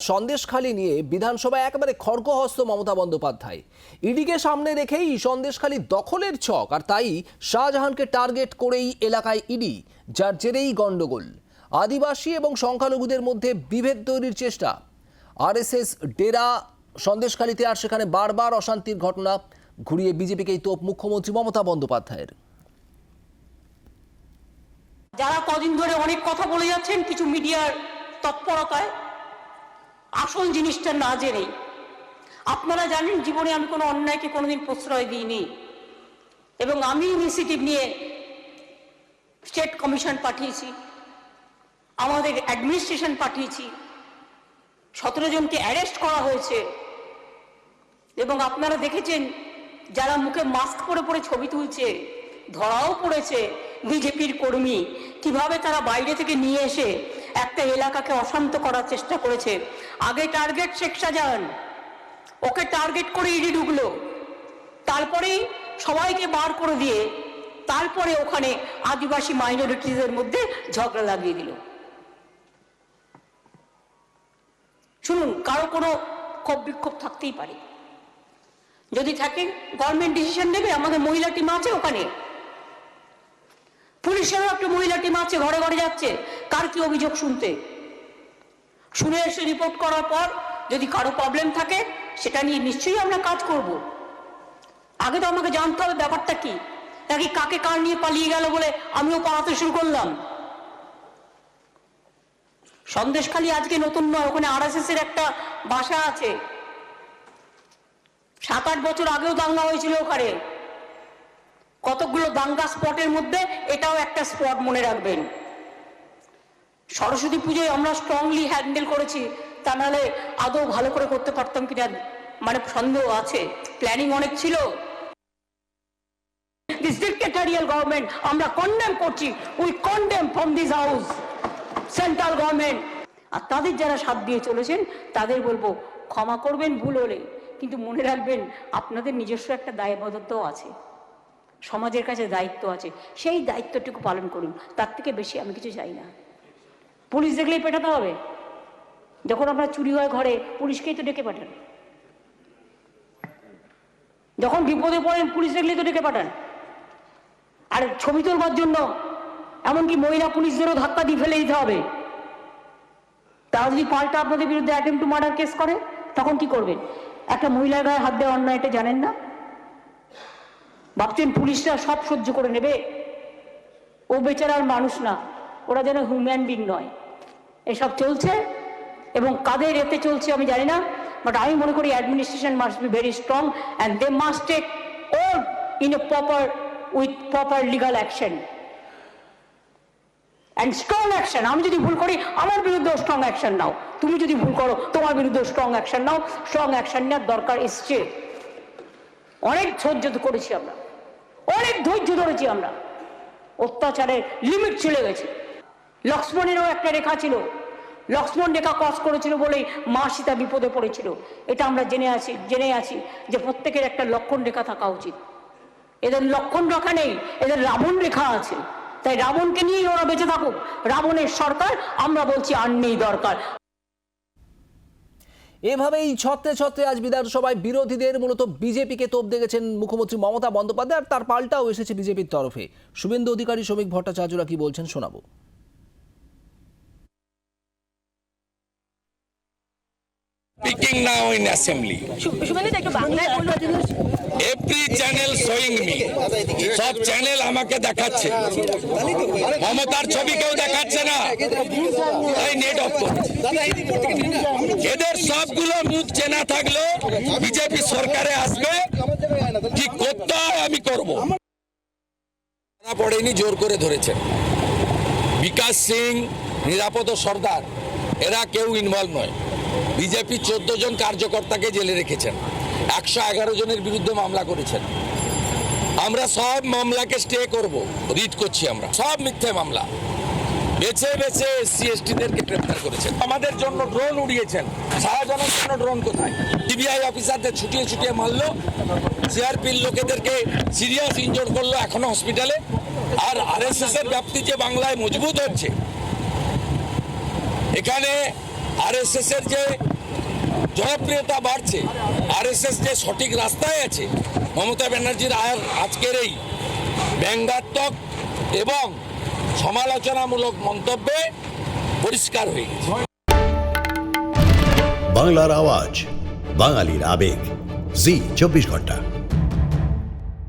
সন্দেশখালী নিয়ে বিধানসভায় একেবারে খড়গহস্ত মমতা বন্দ্যোপাধ্যায়। ইডিকে সামনে রেখেই সন্দেশখালী দখলের ছক, আর তাই শাহজাহানকে টার্গেট করেই এলাকায় ইডি, যার জেরেই গণ্ডগোল। আদিবাসী এবং সংখ্যালঘুদের মধ্যে বিভেদ তৈরির চেষ্টা। আরএসএস ডেরা সন্দেশখালীতে আর সেখানে বারবার অশান্তির ঘটনা। ঘুরিয়ে বিজেপিকেই তোপ মুখ্যমন্ত্রী মমতা বন্দ্যোপাধ্যায়ের। যারা কদিন ধরে অনেক কথা বলে যাচ্ছেন, কিছু মিডিয়ার তৎপরতায় আসল জিনিসটা না জেনেই আপনারা জানেন জীবনে আমি কোনো অন্যায়কে কোনোদিন প্রশ্রয় দিইনি। এবং আমি ইনিশিয়েটিভ নিয়ে স্টেট কমিশন পাঠিয়েছি, আমাদের অ্যাডমিনিস্ট্রেশন পাঠিয়েছি, সতেরো জনকে অ্যারেস্ট করা হয়েছে। এবং আপনারা দেখেছেন, যারা মুখে মাস্ক পরে পরে ছবি তুলছে, ধরাও পড়েছে বিজেপির কর্মী, কীভাবে তারা বাইরে থেকে নিয়ে এসে একটা এলাকাকে অশান্ত করার চেষ্টা করেছে। আগে টার্গেট শেখ শাহজাহান। ওকে টার্গেট করে ইডি ঢুকলো। তারপরেই সবাইকে বার করে দিয়ে তারপরে ওখানে আদিবাসী মাইনরিটিদের মধ্যে ঝগড়া লাগিয়ে দিল। শুনুন, কারও কোনো ক্ষোভ বিক্ষোভ থাকতেই পারে। যদি থাকে গভর্নমেন্ট ডিসিশন নেবে, আমাদের মহিলা টিম আছে ওখানে। পুলিশেরও একটা মহিলা টিম আছে, ঘরে ঘরে যাচ্ছে। কার কি অভিযোগ শুনতে? শুনে এসে রিপোর্ট করার পর যদি কারও প্রবলেম থাকে, সেটা নিয়ে নিশ্চয়ই আমরা কাজ করব। আগে তো আমাকে জানতে হবে ব্যাপারটা কি? নাকি কাকে কার নিয়ে পালিয়ে গেল বলে আমিও পালাতে শুরু করলাম? সন্দেশখালী আজকে নতুন নয়, ওখানে আরএসএস এর একটা বাসা আছে। সাত আট বছর আগেও দাঙ্গা হয়েছিল ওখানে। কতগুলো দাঙ্গা স্পটের মধ্যে এটাও একটা স্পট মনে রাখবেন। সরস্বতী পুজোয় আমরা স্ট্রংলি হ্যান্ডেল করেছি, তা নাহলে আদৌ ভালো করে করতে পারতাম কিনা মানে সন্দেহ আছে প্ল্যানিং অনেক ছিল। দিস ডিক্টেটারিয়াল গভর্নমেন্ট আমরা কন্ডেম করছি we condemn from this house central government আর তাদের যারা সাথ দিয়ে চলেছেন, তাদের বলব, ক্ষমা করবেন, ভুল হলে। কিন্তু মনে রাখবেন, আপনাদের নিজস্ব একটা দায়বদ্ধতাও আছে। সমাজের কাছে দায়িত্ব আছে, সেই দায়িত্বটুকু পালন করুন, তার থেকে বেশি আমি কিছু চাই না। পুলিশ দেখলেই পেটাতে হবে। যখন আপনার চুরি হয় ঘরে, পুলিশকেই তো ডেকে পাঠান। যখন বিপদে পড়েন, পুলিশ দেখলেই তো ডেকে পাঠান। আর ছবি তোলবার জন্য, এমনকি মহিলা পুলিশদেরও ধাক্কা দিয়ে ফেলে দিতে হবে। তারা যদি পাল্টা আপনাদের বিরুদ্ধে অ্যাটেম্প টু মার্ডার কেস করে, তখন কি করবেন? একটা মহিলার গায়ে হাত দেওয়া অন্যায় এটা জানেন না? ভাবছেন পুলিশরা সব সহ্য করে নেবে? ও বেচারার মানুষ না, ওরা যেন হিউম্যান বিং নয়। এসব চলছে এবং কাদের এতে চলছে আমি জানি না বাট আমি মনে করি administration must be very strong and they must take or in a proper with proper legal action and strong action আমি যদি ভুল করি, আমার বিরুদ্ধে স্ট্রং অ্যাকশন নাও। তুমি যদি ভুল করো, তোমার বিরুদ্ধে স্ট্রং অ্যাকশন নাও। স্ট্রং অ্যাকশন নেওয়ার দরকার এসছে। অনেক ধৈর্য করেছি আমরা। অনেক ধৈর্য ধরেছি আমরা। অত্যাচারের লিমিট চলে গেছে। লক্ষ্মণেরও একটা রেখা ছিল। লক্ষ্মণ রেখা ক্রস করেছিল বলেই মা সীতা বিপদে পড়েছিল। এটা আমরা জেনে আছি জেনে আছি যে প্রত্যেকের একটা লক্ষণ রেখা থাকা উচিত। এদের লক্ষণ রেখা নেই, এদের রাবণ রেখা আছে। তাই রাবণকে নিয়েই ওরা বেঁচে থাকুক। রাবণের সরকার, আমরা বলছি আর নেই দরকার। এভাবেই ছত্রে ছত্রে আজ বিধানসভায় বিরোধীদের মূলত বিজেপিকে তোপ দেখেছেন মুখ্যমন্ত্রী মমতা বন্দ্যোপাধ্যায়, আর তার পাল্টাও এসেছে বিজেপির তরফে। শুভেন্দু অধিকারী, শ্রমিক ভট্টাচার্যরা কি বলছেন শোনাবো। Speaking now in assembly. Suvendu একটু বাংলায় বলল Every channel showing me. সব চ্যানেল আমাকে দেখাচ্ছে। মমতার ছবি কেউ দেখাচ্ছে না। তাই নেট অফ এদের সবগুলো মুখ চেনা থাকলেও বিজেপি সরকারে আসবে। কি করতে হয় আমি করব। পড়েনি জোর করে ধরেছেন বিকাশ সিং নিরাপদ সর্দার। এরা কেউ ইনভলভ নয়। বিজেপি চোদ্দ জন কার্যকর্তাকে জেলে রেখেছেন। একশো এগারো জনের বিরুদ্ধে মামলা করেছেন। আমরা সব মামলাকে স্টে করব, রিট করছি আমরা। সব মিথ্যে মামলা। বেছে বেছে এসসি, এসটিদেরকে গ্রেপ্তার করেছেন। আমাদের জন্য ড্রোন উড়িয়েছেন। শাহজাহানের জন্য ড্রোন কোথায়? সিবিআই অফিসারদের ছুটিয়ে ছুটিয়ে মারলো। সিআরপির লোকেদেরকে সিরিয়াস ইনজোর করল এখনও হসপিটালে। আর আরএসএস এর ব্যাপ্তি যে বাংলায় মজবুত হচ্ছে। এখানে আরএসএস এর যে জনপ্রিয়তা বাড়ছে, আরএসএস যে সঠিক রাস্তায় আছে, মমতা ব্যানার্জির আর আজকের এই ব্যঙ্গাত্মক এবং সমালোচনামূলক মন্তব্যে পরিষ্কার হয়ে গেছে। বাংলার আওয়াজ, বাঙালির আবেগ, জি, চব্বিশ ঘণ্টা।